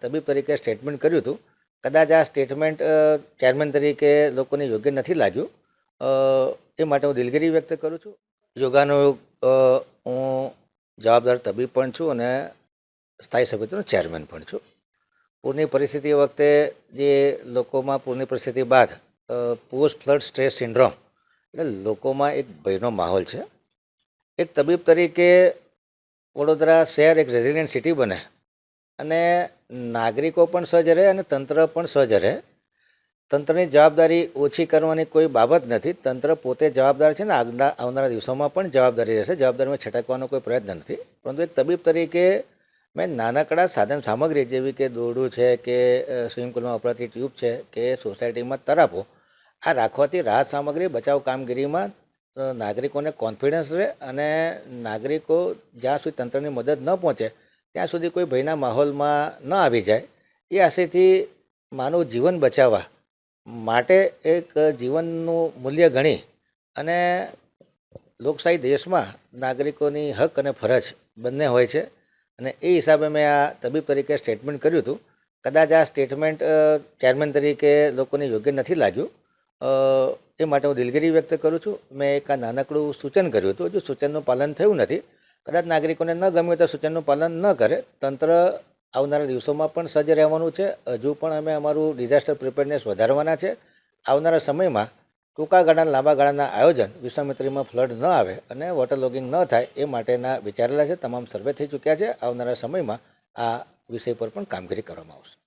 તબીબ તરીકે સ્ટેટમેન્ટ કર્યું હતું. કદાચ આ સ્ટેટમેન્ટ ચેરમેન તરીકે લોકોને યોગ્ય નથી લાગ્યું. એ માટે હું દિલગીરી વ્યક્ત કરું છું. યોગાનો હું જવાબદાર તબીબ પણ છું અને સ્થાયી સમિતિનો ચેરમેન પણ છું. પૂરની પરિસ્થિતિ વખતે જે લોકોમાં પૂરની પરિસ્થિતિ બાદ પોસ્ટ ફ્લડ સ્ટ્રેસ સિન્ડ્રોમ એટલે લોકોમાં એક ભયનો માહોલ છે. એક તબીબ તરીકે વડોદરા શહેર એક રેઝિડેન્ટ સિટી બને. અને નાગરિકો પણ સજ્જ રહે અને તંત્ર પણ સજ્જ રહે. તંત્રની જવાબદારી ઓછી કરવાની કોઈ બાબત નથી. તંત્ર પોતે જવાબદાર છે ને આગના, આવનારા દિવસોમાં પણ જવાબદારી રહેશે. જવાબદારીમાં છટકવાનો કોઈ પ્રયત્ન નથી. પરંતુ એક તબીબ તરીકે મેં નાનકડા સાધન સામગ્રી જેવી કે દોરડું છે કે સ્વિમિંગ પુલમાં વપરાતી ટ્યુબ છે કે સોસાયટીમાં તરાપો, આ રાખવાથી રાહત સામગ્રી, બચાવ કામગીરીમાં નાગરિકોને કોન્ફિડન્સ રહે અને નાગરિકો જ્યાં સુધી તંત્રની મદદ ન પહોંચે ત્યાં સુધી કોઈ ભયના માહોલમાં ન આવી જાય. એ આશયથી માનવ જીવન બચાવવા માટે એક જીવનનું મૂલ્ય ગણી અને લોકશાહી દેશમાં નાગરિકોની હક અને ફરજ બંને હોય છે. અને એ હિસાબે મેં આ તબીબ તરીકે સ્ટેટમેન્ટ કર્યું હતું. કદાચ આ સ્ટેટમેન્ટ ચેરમેન તરીકે લોકોને યોગ્ય નથી લાગ્યું. એ માટે હું દિલગીરી વ્યક્ત કરું છું. મેં એક આ નાનકડું સૂચન કર્યું હતું. જો સૂચનનું પાલન થયું નથી. કદાચ નાગરિકોને ન ગમ્યું તો સૂચનનું પાલન ન કરે. તંત્ર આવનારા દિવસોમાં પણ સજ્જ રહેવાનું છે. હજુ પણ અમે અમારું ડિઝાસ્ટર પ્રિપેરનેસ વધારવાના છે. આવનારા સમયમાં ટૂંકા ગાળાના, લાંબા ગાળાના આયોજન વિશ્વામિત્રીમાં ફ્લડ ન આવે અને વોટર લોગિંગ ન થાય એ માટેના વિચારેલા છે. તમામ સર્વે થઈ ચૂક્યા છે. આવનારા સમયમાં આ વિષય પર પણ કામગીરી કરવામાં આવશે.